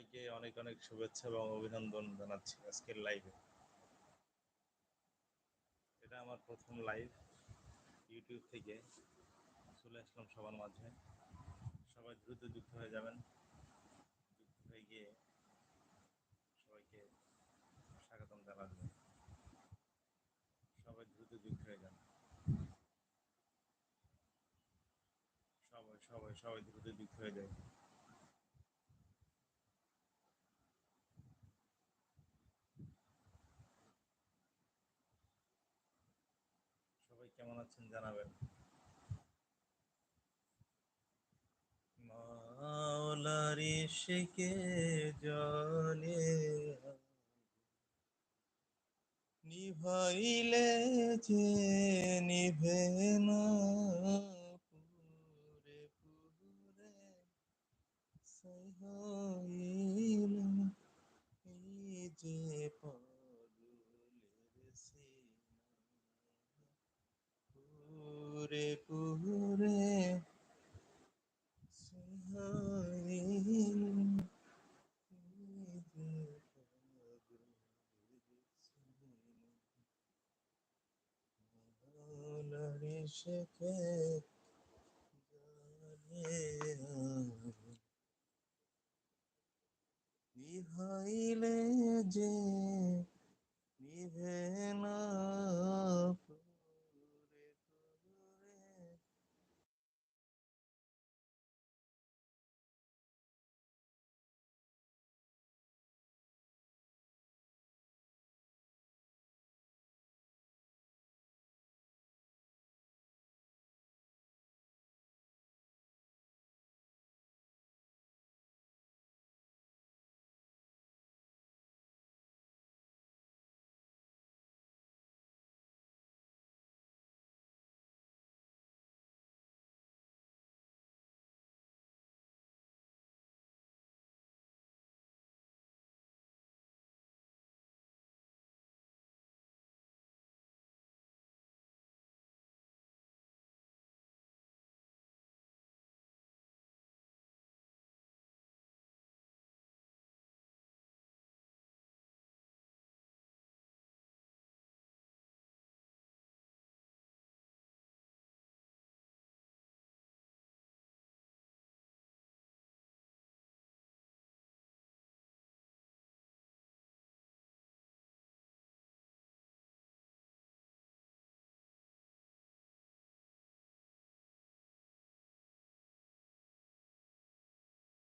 সবাইকে অনেক অনেক শুভেচ্ছা এবং অভিনন্দন জানাচ্ছি আজকের লাইভে এটা আমার প্রথম লাইভ ইউটিউব থেকে। চলে আসলাম সবার মাঝে। সবাই দ্রুত যুক্ত হয়ে যাবেন। যুক্ত হয়ে গিয়ে সবাইকে স্বাগতম জানাবেন সবাই দ্রুত যুক্ত হয়ে যান। সবাই সবাই সবাই দ্রুত যুক্ত হয়ে যায় সবাই কেমন আছেন জানাবেন? মাওলারি শিকে জলে নিভাইলে যে নিভে না পুরে পুরে সাই পুরে শেখে নিহাইলে যে